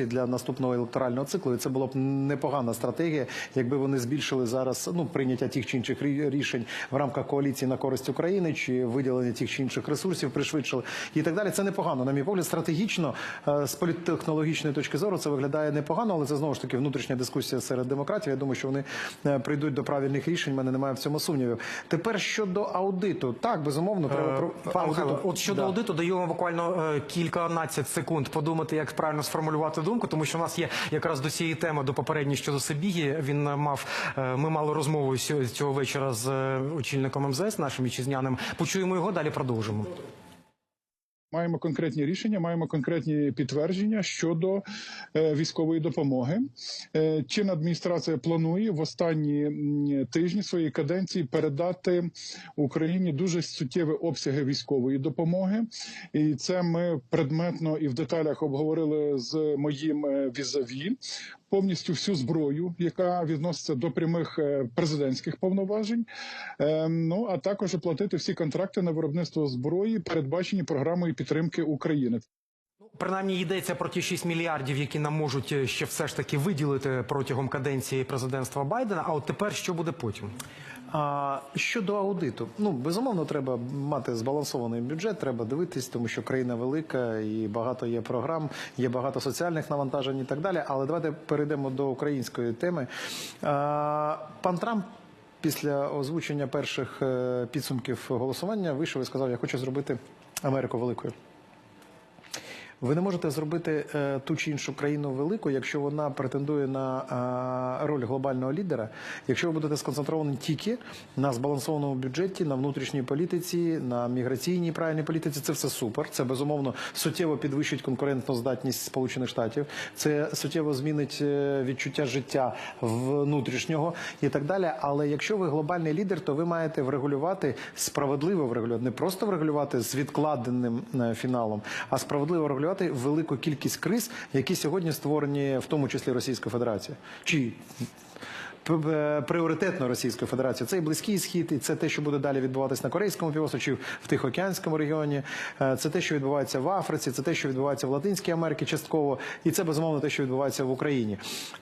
для наступного електорального циклу, і це була б непогана стратегія, якби вони збільшили зараз ну прийняття тих чи інших рі- рішень в рамках коаліції на користь України чи виділення тих чи інших ресурсів пришвидшили і так далі. Це непогано. На мій погляд, стратегічно е, з політтехнологічної точки зору це виглядає непогано, але це знову ж таки внутрішня дискусія серед демократів. Я думаю, що вони е, прийдуть до правильних рішень. У мене немає в цьому сумнівів. Тепер щодо аудиту, так безумовно, треба про Е, Пане от щодо Да. аудиту даю вам буквально кільканадцять секунд подумати, як правильно сформулювати думку, тому що у нас є якраз до цієї теми до попередньої щодо Сибіги. Він мав е, ми мали розмову цього вечора з е, очільником МЗС, нашим вітчизняним. Почуємо його, далі продовжимо. Маємо конкретні рішення, маємо конкретні підтвердження щодо е, військової допомоги. Е, чинна адміністрація планує в останні тижні своєї каденції передати Україні дуже суттєві обсяги військової допомоги, і це ми предметно і в деталях обговорили з моїм е, візаві. Повністю всю зброю, яка відноситься до прямих е, президентських повноважень, Е, ну а також оплатити всі контракти на виробництво зброї, передбачені програмою підтримки України. Принаймні йдеться про ті 6 мільярдів, які нам можуть е, ще все ж таки виділити протягом каденції президентства Байдена. А от тепер що буде потім? Щодо аудиту, ну безумовно, треба мати збалансований бюджет, треба дивитись, тому що країна велика і багато є програм, є багато соціальних навантажень і так далі. Але давайте перейдемо до української теми. Пан Трамп. Після озвучення перших е, підсумків голосування вийшов і сказав: Я хочу зробити Америку великою. Ви не можете зробити е, ту чи іншу країну велику, якщо вона претендує на е, роль глобального лідера. Якщо ви будете сконцентровані тільки на збалансованому бюджеті, на внутрішній політиці, на міграційній правильній політиці, це все супер. Це безумовно суттєво підвищить конкурентну здатність Сполучених Штатів. Це суттєво змінить е, відчуття життя внутрішнього і так далі. Але якщо ви глобальний лідер, то ви маєте врегулювати справедливо врегулювати, не просто врегулювати з відкладеним фіналом, а справедливо врегулювати велику кількість криз, які сьогодні створені, в тому числі Російською Федерацією. Чи п- пріоритетно Російською Федерацією. Це і близький схід, і це те, що буде далі відбуватись на Корейському півострові, чи в Тихоокеанському регіоні. Е, Це те, що відбувається в Африці, це те, що відбувається в Латинській Америці частково, і це безумовно те, що відбувається в Україні.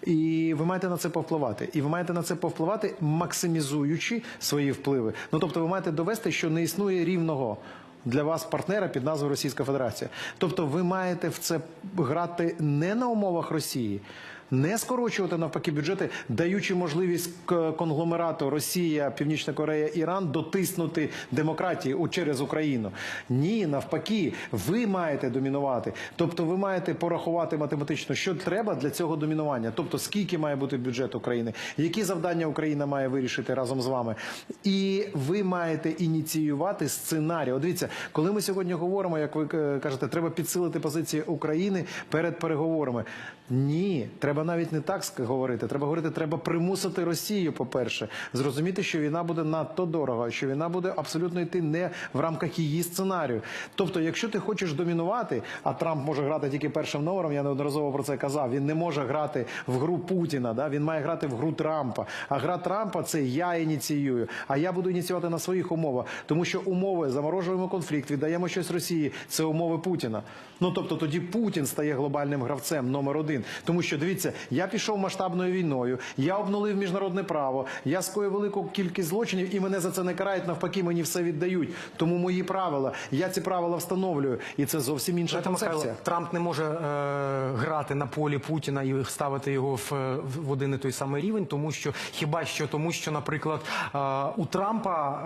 І ви маєте на це повпливати. І ви маєте на це повпливати, максимізуючи свої впливи. Ну тобто, ви маєте довести, що не існує рівного. Для вас партнера під назвою Російська Федерація. Тобто ви маєте в це грати не на умовах Росії, не скорочувати навпаки бюджети, даючи можливість конгломерату Росія, Північна Корея, Іран дотиснути демократії через Україну. Ні, навпаки, ви маєте домінувати. Тобто, ви маєте порахувати математично, що треба для цього домінування. Тобто, скільки має бути бюджет України, які завдання Україна має вирішити разом з вами, і ви маєте ініціювати сценарій. От дивіться, коли ми сьогодні говоримо, як ви е, кажете, треба підсилити позиції України перед переговорами. Ні, треба навіть не так говорити. Треба говорити, треба примусити Росію, по-перше, зрозуміти, що війна буде надто дорого, що війна буде абсолютно йти не в рамках її сценарію. Тобто, якщо ти хочеш домінувати, а Трамп може грати тільки першим номером, я неодноразово про це казав. Він не може грати в гру Путіна, да? він має грати в гру Трампа. А гра Трампа це я ініціюю, а я буду ініціювати на своїх умовах, тому що умови заморожуємо конфлікт, віддаємо щось Росії. Це умови Путіна. Ну тобто тоді Путін стає глобальним гравцем номер один. Тому що дивіться, я пішов масштабною війною, я обнулив міжнародне право, я скоїв велику кількість злочинів, і мене за це не карають. Навпаки, мені все віддають. Тому мої правила, я ці правила встановлюю, і це зовсім інша Знаєте, Михайло. Трамп не може е, грати на полі Путіна і ставити його в, е, в один і той самий рівень, тому що хіба що тому, що, наприклад, е, у Трампа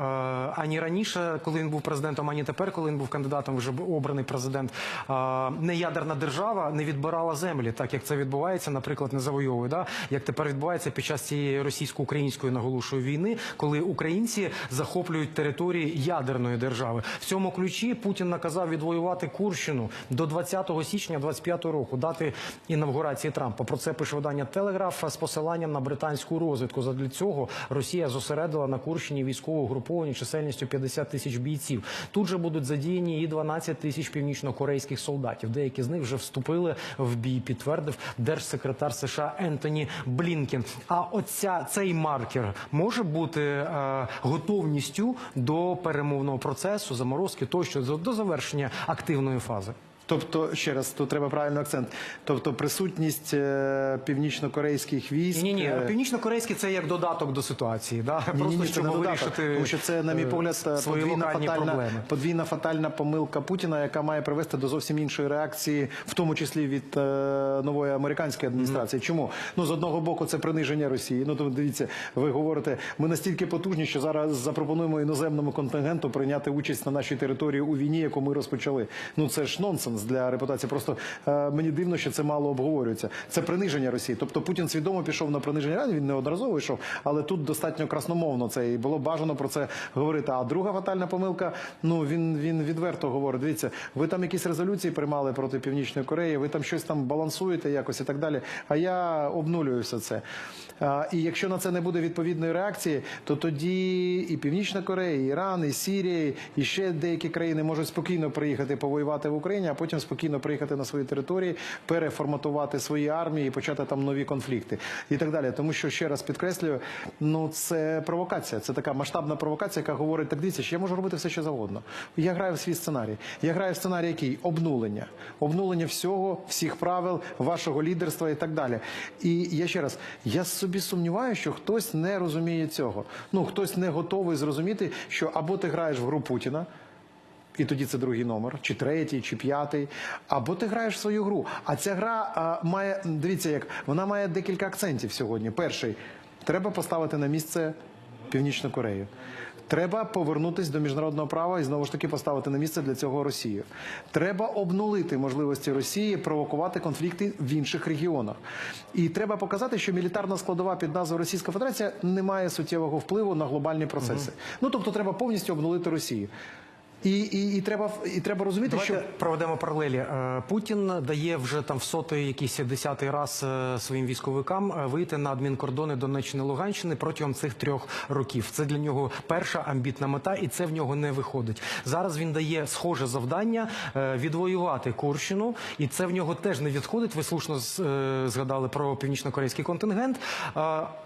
е, ані раніше, коли він був президентом, ані тепер, коли він був кандидатом, вже обраний президент, е, не ядерна держава не відбирала землі, так як це відбувається, наприклад, не завойовує, да? як тепер відбувається під час цієї російсько-української наголошую війни, коли українці захоплюють території ядерної держави. В цьому ключі Путін наказав відвоювати Курщину до 20 січня 25 року, дати інавгурації Трампа. Про це пише видання Телеграф з посиланням на британську розвідку. Задля цього Росія зосередила на Курщині військове угруповання чисельністю 50 тисяч бійців. Тут же будуть задіяні і 12 тисяч північнокорейських солдатів. Деякі з них вже вступили в бій, підтвердив держсекретар США Ентоні Блінкен. А оця цей маркер може бути е, готовністю до перемовного процесу, заморозки тощо до завершення активної фази. Тобто, ще раз, тут треба правильний акцент. Тобто, присутність е, північно-корейських військ. Ні, ні, е, північно-корейський це як додаток до ситуації, да? Ні, просто це щоб не додаток, вирішити тому що це, на мій е, погляд, свої подвійна локальні фатальна, проблеми. подвійна фатальна помилка Путіна, яка має привести до зовсім іншої реакції, в тому числі від е, нової американської адміністрації. Чому? Ну з одного боку, це приниження Росії. Ну то дивіться, ви говорите, ми настільки потужні, що зараз запропонуємо іноземному контингенту прийняти участь на нашій території у війні, яку ми розпочали. Ну це ж нонсенс для репутації. Просто е, мені дивно, що це мало обговорюється. Це приниження Росії. Тобто Путін свідомо пішов на приниження. Він неодноразово йшов, але тут достатньо красномовно це і було бажано про це говорити. А друга фатальна помилка. Ну він він відверто говорить. Дивіться, ви там якісь резолюції приймали проти Північної Кореї, ви там щось там балансуєте якось і так далі. А я обнулюю все це. І якщо на це не буде відповідної реакції, то тоді і Північна Корея, і Іран, і Сірія, і ще деякі країни можуть спокійно приїхати повоювати в Україні, а потім спокійно приїхати на свої території, переформатувати свої армії і почати там нові конфлікти і так далі. Тому що ще раз підкреслюю, ну це провокація. Це така масштабна провокація, яка говорить: так дивіться, що я можу робити все, що завгодно. Я граю в свій сценарій. Я граю в сценарій, який обнулення, обнулення всього, всіх правил, вашого лідерства і так далі. І я ще раз, я собі сумніваюся, що хтось не розуміє цього. Ну хтось не готовий зрозуміти, що або ти граєш в гру Путіна. І тоді це другий номер, чи третій, чи п'ятий. Або ти граєш свою гру. А ця гра а, має, дивіться, як вона має декілька акцентів сьогодні. Перший треба поставити на місце Північну Корею. Треба повернутися до міжнародного права і знову ж таки поставити на місце для цього Росію. Треба обнулити можливості Росії провокувати конфлікти в інших регіонах. І треба показати, що мілітарна складова під назвою Російська Федерація не має суттєвого впливу на глобальні процеси. Ну тобто, треба повністю обнулити Росію. І, і, і треба і треба розуміти, Давайте що проведемо паралелі. Е, Путін дає вже там в сотий, якийсь десятий раз е, своїм військовикам е, вийти на адмінкордони Донеччини Луганщини протягом цих трьох років. Це для нього перша амбітна мета, і це в нього не виходить. Зараз він дає схоже завдання відвоювати Курщину, і це в нього теж не відходить. Ви слушно згадали про північно-корейський контингент.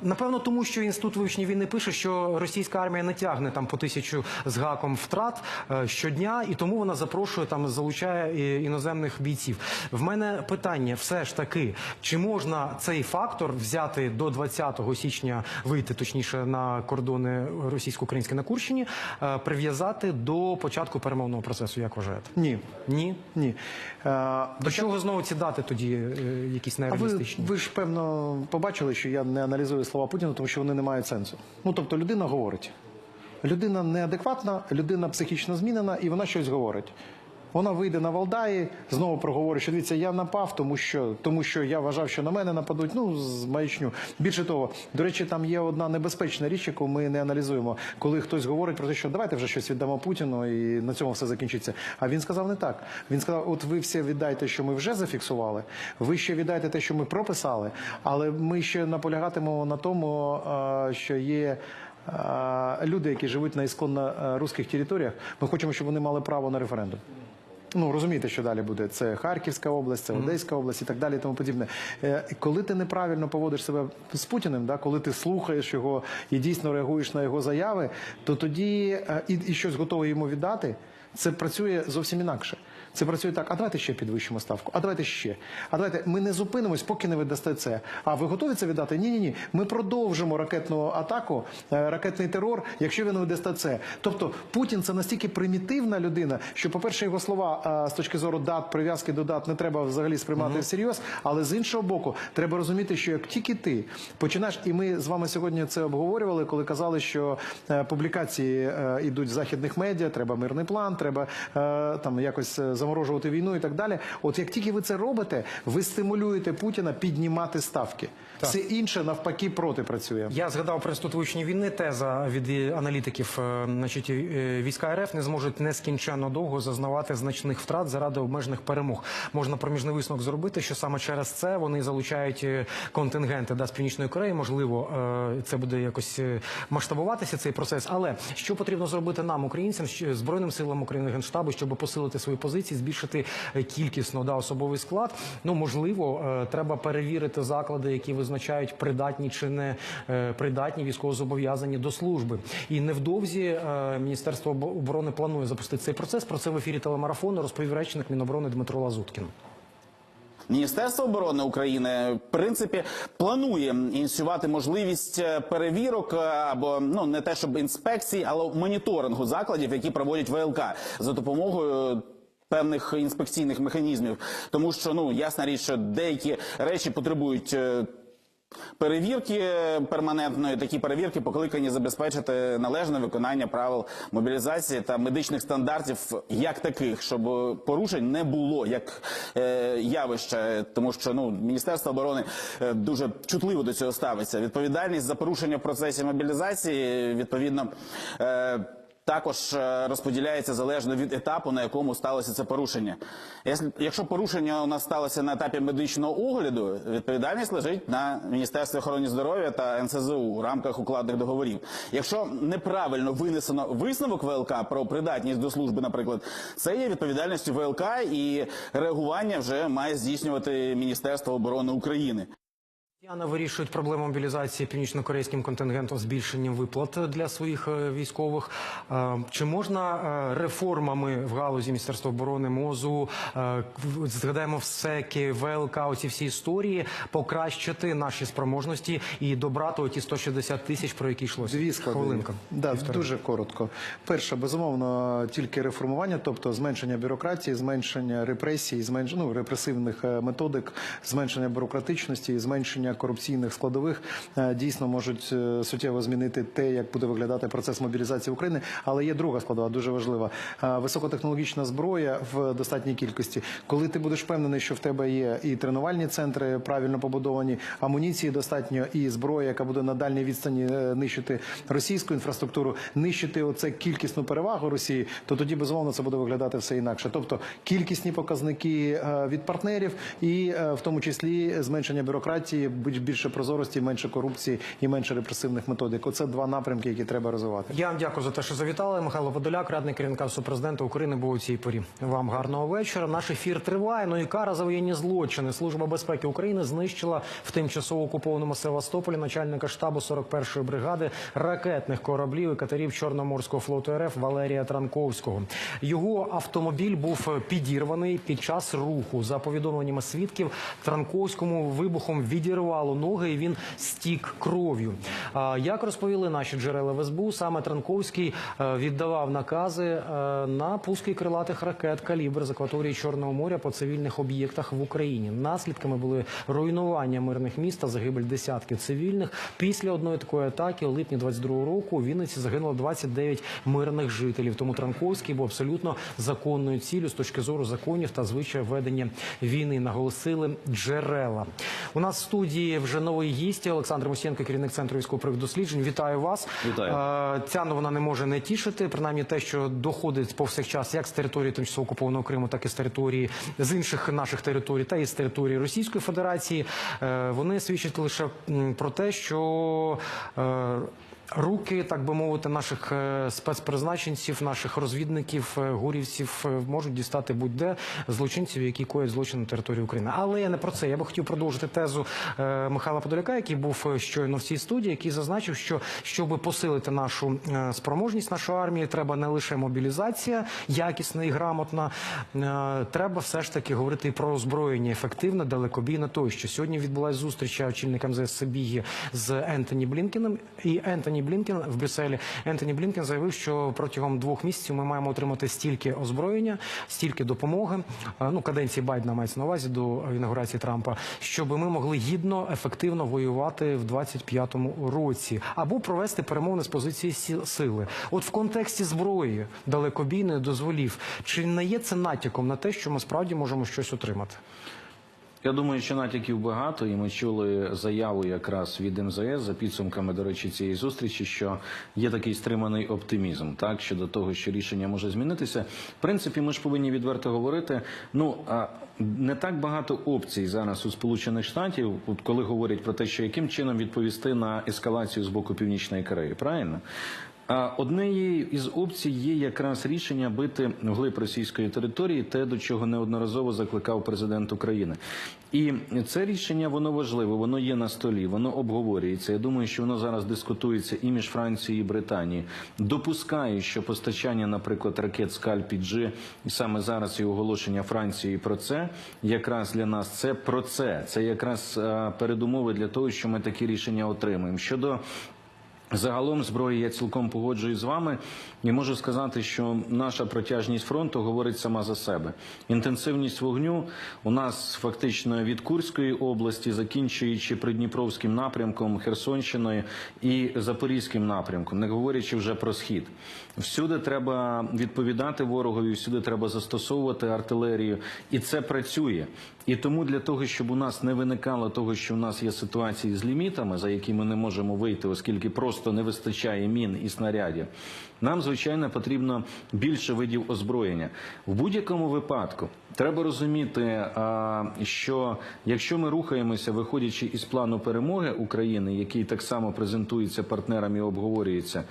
Напевно, тому що інститут вивчення війни пише, що російська армія не тягне там по тисячу з гаком втрат щодня, і тому вона запрошує там, залучає іноземних бійців. В мене питання все ж таки, чи можна цей фактор взяти до 20 січня, вийти точніше на кордони російсько-українські на Курщині, е, прив'язати до початку перемовного процесу? Як вважаєте? ні, Ні. ні. Е, До чого знову ці дати тоді е, якісь А ви, нереалістичні? ви ж певно побачили, що я не аналізую слова Путіна, тому що вони не мають сенсу. Ну тобто людина говорить. Людина неадекватна, людина психічно змінена, і вона щось говорить. Вона вийде на Валдаї, знову проговорить, що дивіться, я напав, тому що тому що я вважав, що на мене нападуть. Ну з маячню. Більше того, до речі, там є одна небезпечна річ, яку ми не аналізуємо. Коли хтось говорить про те, що давайте вже щось віддамо Путіну, і на цьому все закінчиться. А він сказав не так. Він сказав: от ви всі віддайте, що ми вже зафіксували. Ви ще віддайте те, що ми прописали, але ми ще наполягатимемо на тому, що є. Люди, які живуть на ісконно а, руських територіях, ми хочемо, щоб вони мали право на референдум. Ну розумієте, що далі буде. Це Харківська область, це Одеська область і так далі. І тому подібне. Е, Коли ти неправильно поводиш себе з Путіним, да, коли ти слухаєш його і дійсно реагуєш на його заяви, то тоді е, і, і щось готове йому віддати, це працює зовсім інакше. Це працює так. А давайте ще підвищимо ставку. А давайте ще. А давайте ми не зупинимось, поки не видасте це. А ви готові це віддати? Ні, ні, ні. Ми продовжимо ракетну атаку, е, ракетний терор, якщо він видасте це. Тобто Путін це настільки примітивна людина, що, по-перше, його слова е, з точки зору дат, прив'язки до дат не треба взагалі сприймати всерйоз. Але з іншого боку, треба розуміти, що як тільки ти починаєш, і ми з вами сьогодні це обговорювали, коли казали, що е, публікації йдуть з західних медіа, треба мирний план, треба там якось заморожувати війну і так далі. От як тільки ви це робите, ви стимулюєте Путіна піднімати ставки. Все інше навпаки проти працює. Я згадав про вивчення війни. Теза від аналітиків, е, значить, е, війська РФ не зможуть нескінченно довго зазнавати значних втрат заради обмежених перемог. Можна проміжний висновок зробити, що саме через це вони залучають е, контингенти да, з північної Кореї. Можливо, це буде якось масштабуватися цей процес. Але що потрібно зробити нам, українцям, збройним силам України, генштабу, щоб посилити свої позиції? Можливості збільшити е, кількісно да, особовий склад. Ну можливо, е, треба перевірити заклади, які визначають придатні чи не е, придатні військовозобов'язані до служби. І невдовзі Міністерство оборони планує запустити цей процес. Про це в ефірі телемарафону розповів речник Міноборони Дмитро Лазуткін. Міністерство оборони України в принципі планує ініціювати можливість перевірок або ну не те, щоб інспекцій, але моніторингу закладів, які проводять ВЛК за допомогою. Певних інспекційних механізмів, тому що ну ясна річ, що деякі речі потребують е, перевірки перманентної. Такі перевірки покликані забезпечити належне виконання правил мобілізації та медичних стандартів як таких, щоб порушень не було як е, явище, тому що ну міністерство оборони е, дуже чутливо до цього ставиться. Відповідальність за порушення в процесі мобілізації відповідно. Е, також е, розподіляється залежно від етапу, на якому сталося це порушення. Якщо- порушення у нас сталося на етапі медичного огляду, відповідальність лежить на Міністерстві охорони здоров'я та НСЗУ у рамках укладних договорів. Якщо неправильно винесено висновок ВЛК про придатність до служби, наприклад, це є відповідальністю ВЛК і реагування вже має здійснювати Міністерство оборони України. Росіяни вирішують проблему мобілізації північно-корейським контингентом збільшенням виплат для своїх е, військових. Е, Чи можна е, реформами в галузі Міністерства оборони МОЗу згадаємо ВСЕКи, ВЛК, оці всі історії покращити наші спроможності і добрати оті 160 тисяч, про які йшлося? Дві. Хвилинка. Да, дуже коротко. Перше, безумовно, тільки реформування, тобто зменшення бюрократії, зменшення репресій, зменшення ну, репресивних методик, зменшення бюрократичності, зменшення корупційних складових е, дійсно можуть е, суттєво змінити те, як буде виглядати процес мобілізації України. Але є друга складова, дуже важлива. Е, Високотехнологічна зброя в достатній кількості. Коли ти будеш впевнений, що в тебе є і тренувальні центри правильно побудовані, амуніції достатньо, і зброя, яка буде на дальній відстані нищити російську інфраструктуру, нищити оце кількісну перевагу Росії, то тоді безумовно це буде виглядати все інакше. Тобто кількісні показники від партнерів, і в тому числі зменшення бюрократії, більше прозорості, менше корупції і менше репресивних методик. Оце два напрямки, які треба розвивати. Я вам дякую за те, що завітали. Михайло Подоляк, радник керівника президента України, був у цій порі. Вам гарного вечора. Наш ефір триває. Ну і кара за воєнні злочини. Служба безпеки України знищила в тимчасово окупованому Севастополі начальника штабу 41-ї бригади ракетних кораблів і катерів Чорноморського флоту РФ Валерія Транковського. Його автомобіль був підірваний під час руху. За повідомленнями свідків, Транковському вибухом відірвало ноги, і він стік кров'ю. Як розповіли наші джерела в СБУ, саме Транковський е, віддавав накази е, на пуски крилатих ракет калібр з акваторії Чорного моря по цивільних об'єктах в Україні. Наслідками були руйнування мирних міст та загибель десятків цивільних. Після одної такої атаки у липні 22 року у Вінниці загинуло 29 мирних жителів. Тому Транковський був абсолютно законною ціллю з точки зору законів та звичаїв ведення війни. Наголосили джерела. У нас в студії вже новий гість Олександр Мусєнко, керівник центру військових досліджень. Вітаю вас. Вітаю. Е, Ця новина не може не тішити. Принаймні те, що доходить повсякчас як з території тимчасово окупованого Криму, так і з території з інших наших територій, та і з території Російської Федерації. Е, Вони свідчать лише про те, що е, Руки, так би мовити, наших е, спецпризначенців, наших розвідників, е, гурівців е, можуть дістати будь-де злочинців, які коять злочин на території України. Але я не про це. Я би хотів продовжити тезу Михайла Подоляка, який був щойно в цій студії, який зазначив, що щоб посилити нашу спроможність нашої армії, треба не лише мобілізація, якісна і грамотна. Треба все ж таки говорити і про озброєння ефективне, далекобійне тощо. Сьогодні відбулася зустріч очільника МЗС Сибіги з Ентоні Блінкеном і Ентоні Блінкен в Брюсселі. Ентоні Блінкен заявив, що протягом двох місяців ми маємо отримати стільки озброєння, стільки допомоги. е, Ну каденції Байдена мається на увазі до інаугурації Трампа, щоб ми могли гідно, ефективно воювати в 25-му році або провести перемовини з позиції сили. От в контексті зброї далекобійної дозволів, чи не є це натяком на те, що ми справді можемо щось отримати? Я думаю, що натяків багато, і ми чули заяву якраз від МЗС за підсумками, до речі, цієї зустрічі, що є такий стриманий оптимізм, так щодо того, що рішення може змінитися. В принципі, ми ж повинні відверто говорити. Ну а не так багато опцій зараз у Сполучених Штатів, коли говорять про те, що яким чином відповісти на ескалацію з боку Північної Кореї, правильно? Однією із опцій є якраз рішення бити вглиб російської території, те, до чого неодноразово закликав президент України. І це рішення воно важливе, воно є на столі, воно обговорюється. Я думаю, що воно зараз дискутується і між Францією і Британією. Допускаю, що постачання, наприклад, ракет скальпі G, саме зараз і оголошення Франції про це, якраз для нас це про це. Це якраз е, передумови для того, що ми такі рішення отримаємо. Щодо Загалом зброї я цілком погоджуюсь з вами і можу сказати, що наша протяжність фронту говорить сама за себе. Інтенсивність вогню у нас фактично від Курської області, закінчуючи Придніпровським напрямком, Херсонщиною і Запорізьким напрямком, не говорячи вже про схід. Всюди треба відповідати ворогові, всюди треба застосовувати артилерію, і це працює. І тому для того, щоб у нас не виникало того, що у нас є ситуації з лімітами, за які ми не можемо вийти, оскільки просто не вистачає мін і снарядів, нам звичайно потрібно більше видів озброєння. В будь-якому випадку треба розуміти, що якщо ми рухаємося, виходячи із плану перемоги України, який так само презентується партнерам і обговорюється.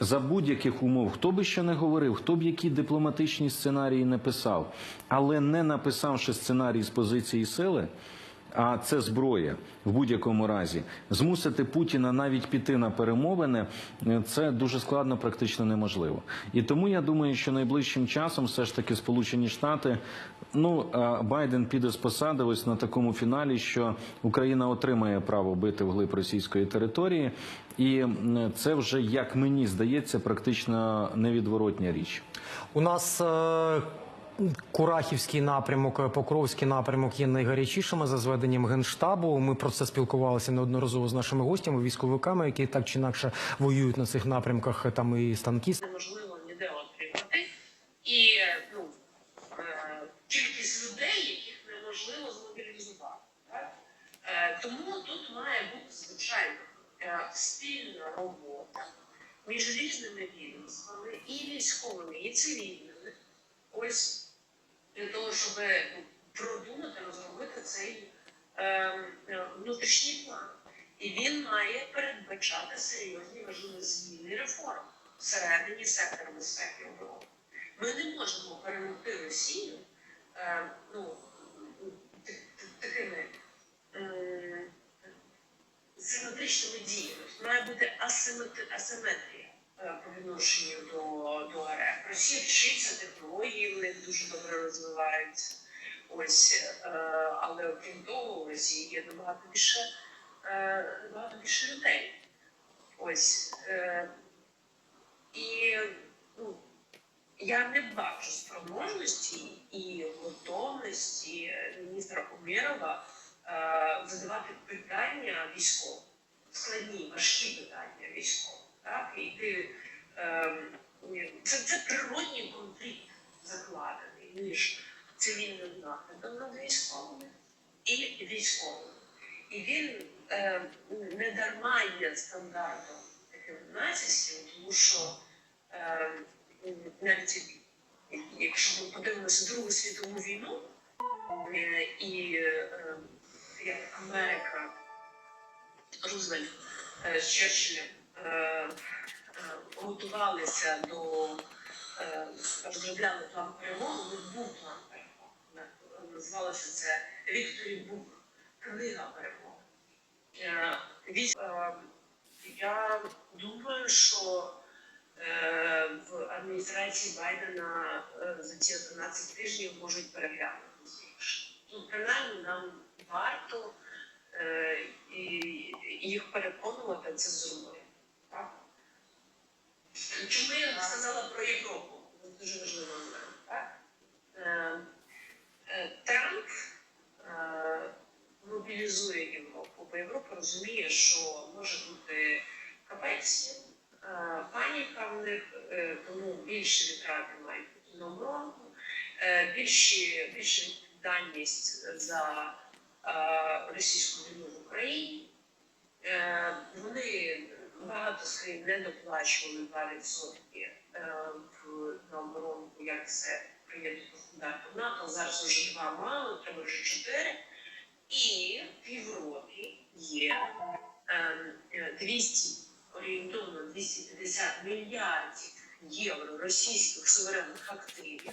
За будь-яких умов, хто би що не говорив, хто б які дипломатичні сценарії не писав, але не написавши сценарій з позиції сили, а це зброя в будь-якому разі, змусити Путіна навіть піти на перемовини, е, це дуже складно, практично неможливо. І тому я думаю, що найближчим часом все ж таки Сполучені Штати, ну е, Байден піде з посади ось на такому фіналі, що Україна отримає право бити вглиб російської території, і це вже як мені здається, практично невідворотня річ. У нас е, Курахівський напрямок, е, Покровський напрямок є найгарячішими за зведенням генштабу. Ми про це спілкувалися неодноразово з нашими гостями, військовиками, які так чи інакше воюють на цих напрямках. е, Там і станкісти. неможливо ніде отримати, і ну, е, кількість людей, яких неможливо змобілізувати. Тому тут має бути звичайно спільна робота між різними відомствами, і військовими, і цивільними. Ось для того, щоб ну, продумати, розробити цей е, е, внутрішній план. І він має передбачати серйозні важливі зміни і реформи всередині сектора безпеки оборони. Ми не можемо перемогти Росію е, ну, такими симетричними діями. Має бути асиметрія по відношенню до, до РФ. Росія вчиться технології, в них дуже добре розвиваються. Ось, е, але окрім того, у Росії є набагато більше, е, набагато більше людей. Ось. Е, і ну, я не бачу спроможності і готовності е, міністра Умєрова е, задавати питання військовим, складні, важкі питання військовим. Так? І ти, е, це, це природній конфлікт закладений між цивільним наглядом над військовими і військовими. І він е, не дарма є стандартом таким нацистів, тому що е, навіть якщо ми подивимося Другу світову війну, е, і е, як Америка Рузвельт з Черчиллем е, е, готувалися до е, розробляли план перемоги, був план перемоги. Називалося це Вікторі Бук, книга перемоги. Е, е, Я думаю, що е, в адміністрації Байдена е, за ці 11 тижнів можуть переглянути. Ну, принаймні, нам варто е, їх переконувати це зробити. Так? Чому я сказала про Європу? Дуже важливо. Так? Е, е, Трамп е, мобілізує Європу, бо Європа розуміє, що може бути капець, е, паніка в них, е, тому більше витрати мають бути на оборону, е, більша відповідальність за е, російську війну в Україні. Е, Вони багато не доплачували 2% е, в на оборону, як це приєднано до стандарту НАТО. Зараз вже два мало, треба вже чотири. І в Європі є ем, е, 200, орієнтовно 250 мільярдів євро російських суверенних активів,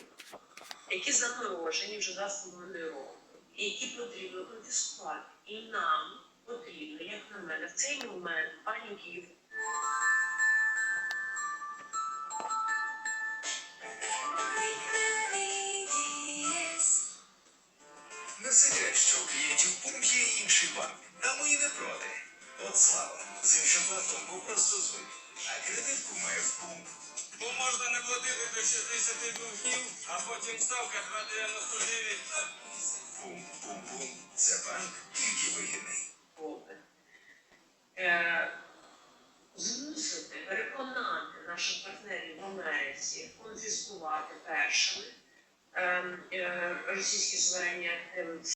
які заморожені вже два з половиною роки, і які потрібно конфіскувати. І нам потрібно, як на мене, в цей момент паніків Не секрет, що у клієнтів пум є інший банк, а ми і не проти. От слава, з іншим банком був просто звик, а кредитку має в пум. Бо можна не платити до 62 днів, а потім ставка 2,99. Пум, пум, пум. Це банк тільки вигідний. Е, змусити, переконати наших партнерів в Америці конфіскувати першими ем, е, російські суверенні активи